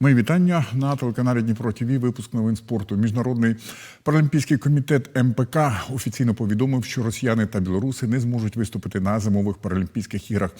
Мої вітання на телеканалі Дніпро ТВ. Випуск новин спорту. Міжнародний паралімпійський комітет МПК офіційно повідомив, що росіяни та білоруси не зможуть виступити на зимових паралімпійських іграх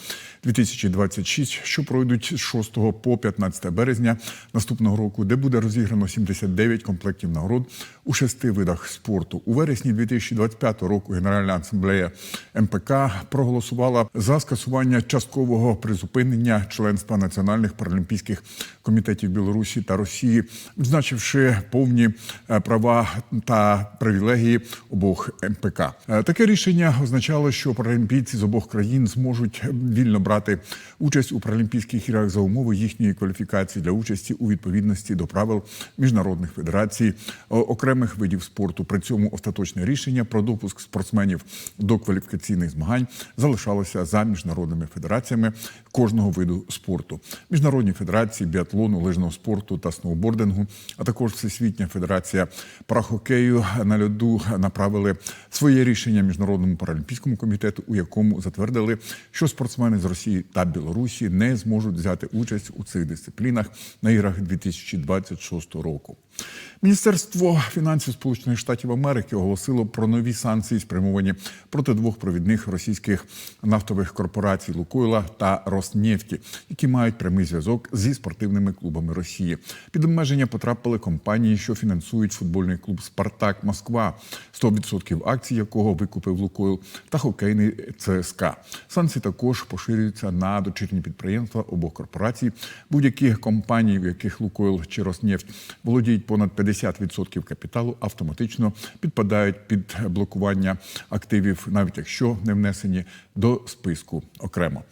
2026, що пройдуть з 6 по 15 березня наступного року, де буде розіграно 79 комплектів нагород у шести видах спорту. У вересні 2025 року Генеральна асамблея МПК проголосувала за скасування часткового призупинення членства національних паралімпійських комітетів Білорусі та Росії, відзначивши повні е, права та привілегії обох МПК. Е, Таке рішення означало, що паралімпійці з обох країн зможуть вільно брати участь у паралімпійських іграх за умови їхньої кваліфікації для участі у відповідності до правил міжнародних федерацій окремих видів спорту. При цьому остаточне рішення про допуск спортсменів до кваліфікаційних змагань залишалося за міжнародними федераціями кожного виду спорту. Міжнародні федерації біатлону, лижного спорту та сноубордингу, а також Всесвітня федерація прахокею на льоду направили своє рішення міжнародному паралімпійському комітету, у якому затвердили, що спортсмени з Росії та Білорусі не зможуть взяти участь у цих дисциплінах на іграх 2026 року. Міністерство фінансів Сполучених Штатів Америки оголосило про нові санкції, спрямовані проти двох провідних російських нафтових корпорацій Лукойла та Роснефті, які мають прямий зв'язок зі спортивними клубами Росії. Під обмеження потрапили компанії, що фінансують футбольний клуб Спартак Москва, 100% акцій якого викупив Лукойл, та хокейний ЦСКА. Санкції також поширюються на дочірні підприємства обох корпорацій. Будь-які компанії, в яких Лукойл чи Роснефть володіють понад 50% капіталу, автоматично підпадають під блокування активів, навіть якщо не внесені до списку окремо.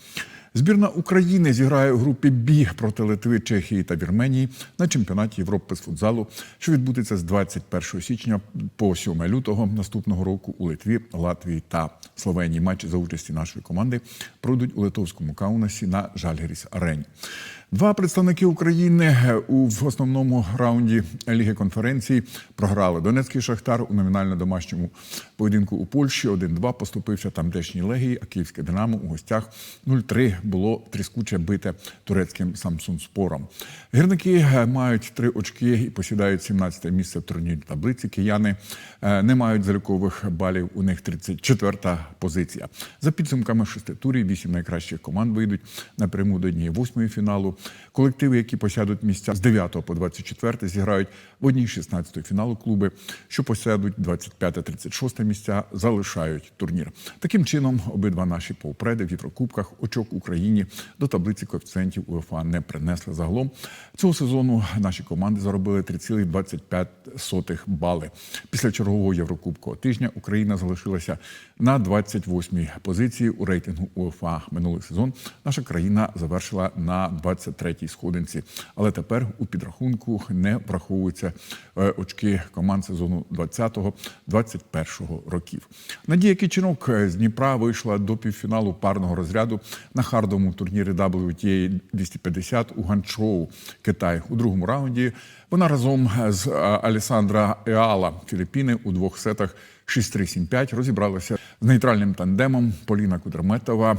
Збірна України зіграє у групі Бі проти Литви, Чехії та Вірменії на чемпіонаті Європи з футзалу, що відбудеться з 21 січня по 7 лютого наступного року у Литві, Латвії та Словенії. Матчі за участі нашої команди пройдуть у литовському Каунасі на Жальгеріс Арені. Два представники України у в основному раунді Ліги конференцій програли Донецький Шахтар у номінально домашньому поєдинку у Польщі. 1-2 поступився тамтешній легії, а київське Динамо у гостях 0-3 було тріскуче бите турецьким Самсунспором. Гірники е, мають три очки і посідають 17 місце в турнірі таблиці. Кияни е, не мають залікових балів. У них 34-та позиція. За підсумками шести турів, вісім найкращих команд вийдуть напряму до однієї восьмої фіналу. Колективи, які посядуть місця з 9 по 24 зіграють в одній 16 фіналу клуби, що посядуть 25-36 місця, залишають турнір. Таким чином, обидва наші повпреди в Єврокубках очок Україні до таблиці коефіцієнтів УЕФА не принесли. Загалом цього сезону наші команди заробили 3,25 бали. Після чергового Єврокубкового тижня Україна залишилася на 28-й позиції у рейтингу УЕФА. Минулий сезон наша країна завершила на 23-й сходинці. Але тепер у підрахунку не враховуються е, очки команд сезону 20-21 років. Надія Кичинок з Дніпра вийшла до півфіналу парного розряду на хардовому турнірі WTA 250 у Ганчжоу, Китай. У другому раунді вона разом з е, Алісандра Еала Філіппіни у двох сетах 6-3-7-5 розібралася з нейтральним тандемом Поліна Кудерметова.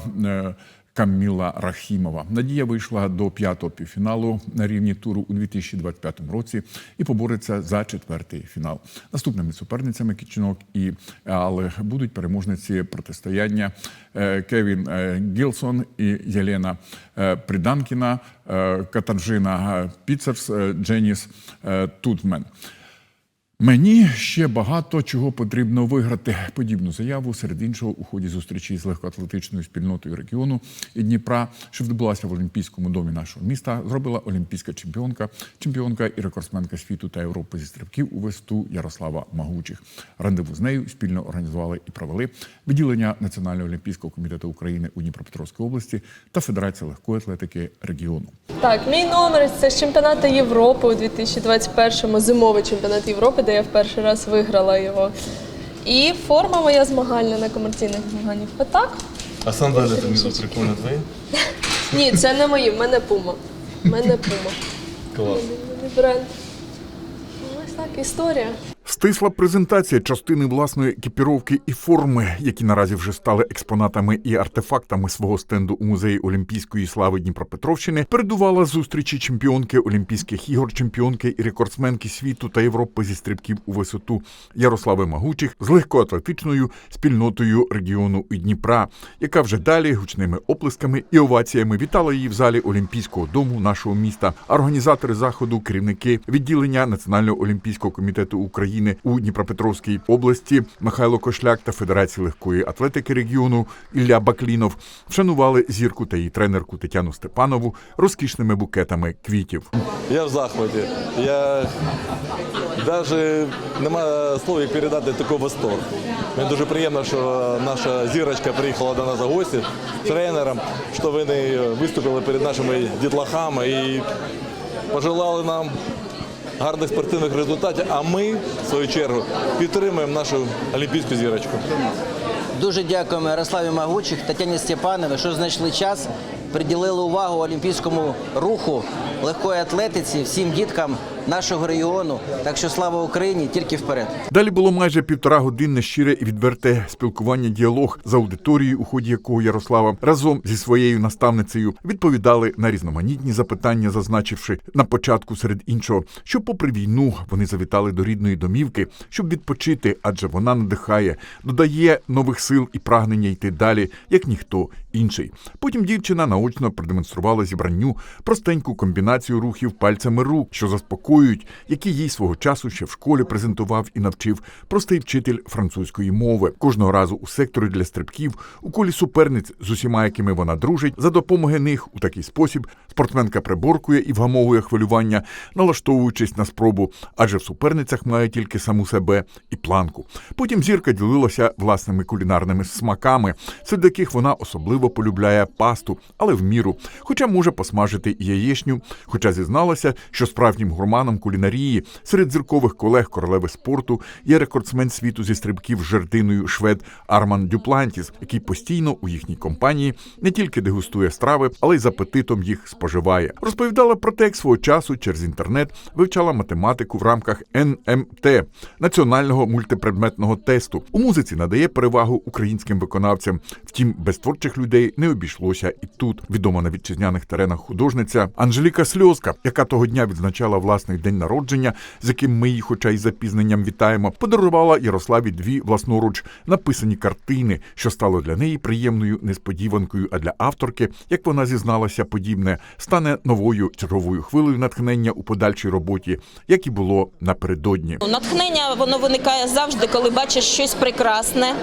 Каміла Рахімова. Надія вийшла до п'ятого півфіналу на рівні туру у 2025 році і побореться за четвертий фінал. Наступними суперницями Кічинок і Але будуть переможниці протистояння е, Кевін е, Гілсон і Єлена е, Приданкіна, Катаржина Піцерс, Дженіс Тутмен. Мені ще багато чого потрібно виграти. Подібну заяву серед іншого у ході зустрічі з легкоатлетичною спільнотою регіону і Дніпра, що відбулася в Олімпійському домі нашого міста, зробила олімпійська чемпіонка, чемпіонка і рекордсменка світу та Європи зі стрибків у весту Ярослава Магучих. Рандеву з нею спільно організували і провели відділення Національного олімпійського комітету України у Дніпропетровській області та Федерація легкої атлетики регіону. Так, мій номер це з чемпіонату Європи у 2021-му, зимовий чемпіонат Європи, де я в перший раз виграла його. І форма моя змагальна на комерційних змаганнях. Отак? А сандалі тут прикольно твої? Ні, це не мої, в мене пума. В мене пума. Клас. Бренд. Ну, Ось так, історія. Стисла презентація частини власної екіпіровки і форми, які наразі вже стали експонатами і артефактами свого стенду у музеї Олімпійської слави Дніпропетровщини, передувала зустрічі чемпіонки Олімпійських ігор, чемпіонки і рекордсменки світу та Європи зі стрибків у висоту Ярослави Магучих з легкоатлетичною спільнотою регіону і Дніпра, яка вже далі гучними оплесками і оваціями вітала її в залі Олімпійського дому нашого міста. Організатори заходу, керівники відділення Національного олімпійського комітету України у Дніпропетровській області Михайло Кошляк та Федерації легкої атлетики регіону Ілля Баклінов вшанували зірку та її тренерку Тетяну Степанову розкішними букетами квітів. Я в захваті. Я навіть немає слов, як передати такий восторг. Мені дуже приємно, що наша зірочка приїхала до нас за гості з тренером, що вони виступили перед нашими дітлахами і пожелали нам гарних спортивних результатів. А ми, в свою чергу, підтримуємо нашу олімпійську зірочку. Дуже дякуємо Ярославі Магучих, Тетяні Степанові, що знайшли час, приділили увагу олімпійському руху, легкої атлетиці, всім діткам нашого регіону. Так що слава Україні, тільки вперед. Далі було майже півтора годинне щире і відверте спілкування, діалог з аудиторією, у ході якого Ярослава разом зі своєю наставницею відповідали на різноманітні запитання, зазначивши на початку серед іншого, що, попри війну, вони завітали до рідної домівки, щоб відпочити, адже вона надихає, додає нових сил і прагнення йти далі, як ніхто інший. Потім дівчина наочно продемонструвала зібранню простеньку комбінацію рухів пальцями рук, що заспокоюють, які їй свого часу ще в школі презентував і навчив простий вчитель французької мови. Кожного разу у секторі для стрибків, у колі суперниць з усіма, якими вона дружить, за допомоги них у такий спосіб спортсменка приборкує і вгамовує хвилювання, налаштовуючись на спробу, адже в суперницях має тільки саму себе і планку. Потім зірка ділилася власними кулінарними смаками, серед яких вона особливо полюбляє пасту, але в міру, хоча може посмажити і яєчню, хоча зізналася, що справжнім гурманом кулінарії серед зіркових колег королеви спорту є рекордсмен світу зі стрибків жердиною швед Арман Дюплантіс, який постійно у їхній компанії не тільки дегустує страви, але й з апетитом їх споживає. Розповідала про те, як свого часу через інтернет вивчала математику в рамках НМТ національного мультипредметного тесту. У музиці надає перевагу українським виконавцям. Втім, без творчих людей не обійшлося і тут. Відома на вітчизняних теренах художниця Анжеліка Сльозка, яка того дня відзначала власний день народження, з яким ми її, хоча й запізненням вітаємо, подарувала Ярославі дві власноруч написані картини, що стало для неї приємною несподіванкою. А для авторки, як вона зізналася, подібне стане новою черговою хвилею натхнення у подальшій роботі, як і було напередодні. Натхнення воно виникає завжди, коли бачиш щось прекрасне.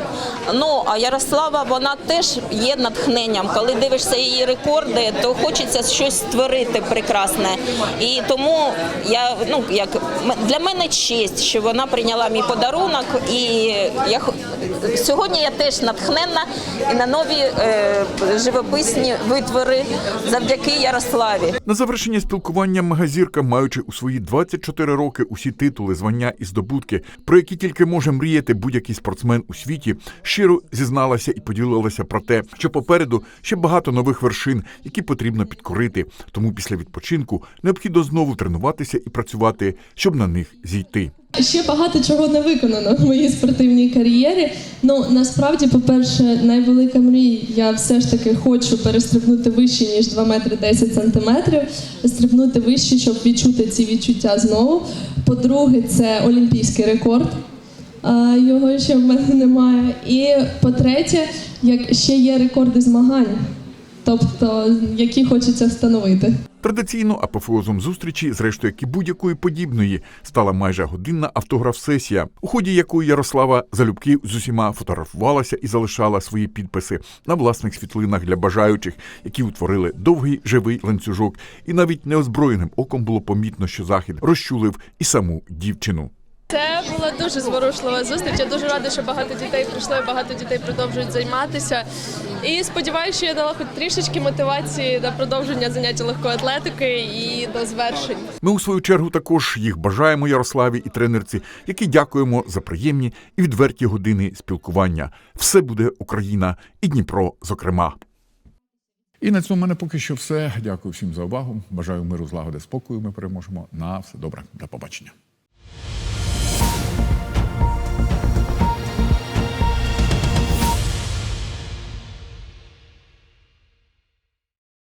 Ну а Ярослава, вона теж є натхненням. Коли дивишся її рекорди, то хочеться щось створити прекрасне. І тому я ну як для мене честь, що вона прийняла мій подарунок. І я сьогодні я теж натхненна і на нові е, живописні витвори завдяки Ярославі. На завершення спілкування мегазірка, маючи у свої 24 роки усі титули, звання і здобутки, про які тільки може мріяти будь-який спортсмен у світі, щиро зізналася і поділилася про те, що попереду ще багато нових вершин, які потрібно підкорити. Тому після відпочинку необхідно знову тренуватися і працювати, щоб на них зійти. Ще багато чого не виконано в моїй спортивній кар'єрі. Ну насправді, по-перше, найвелика мрія. Я все ж таки хочу перестрибнути вище ніж 2 метри 10 сантиметрів, стрибнути вище, щоб відчути ці відчуття знову. По-друге, це олімпійський рекорд. А, Його ще в мене немає. І по-третє, як ще є рекорди змагань, тобто які хочеться встановити. Традиційно апофеозом зустрічі, зрештою, як і будь-якої подібної, стала майже годинна автограф-сесія, у ході якої Ярослава залюбки з усіма фотографувалася і залишала свої підписи на власних світлинах для бажаючих, які утворили довгий живий ланцюжок, і навіть неозброєним оком було помітно, що захід розчулив і саму дівчину. Це була дуже зворушлива зустріч. Я дуже рада, що багато дітей прийшло і багато дітей продовжують займатися. І сподіваюся, що я дала хоч трішечки мотивації на продовження заняття легкої атлетики і до звершень. Ми у свою чергу також їх бажаємо Ярославі і тренерці, які дякуємо за приємні і відверті години спілкування. Все буде Україна і Дніпро, зокрема. І на цьому в мене поки що все. Дякую всім за увагу. Бажаю миру, злагоди, спокою. Ми переможемо. На все добре. До побачення.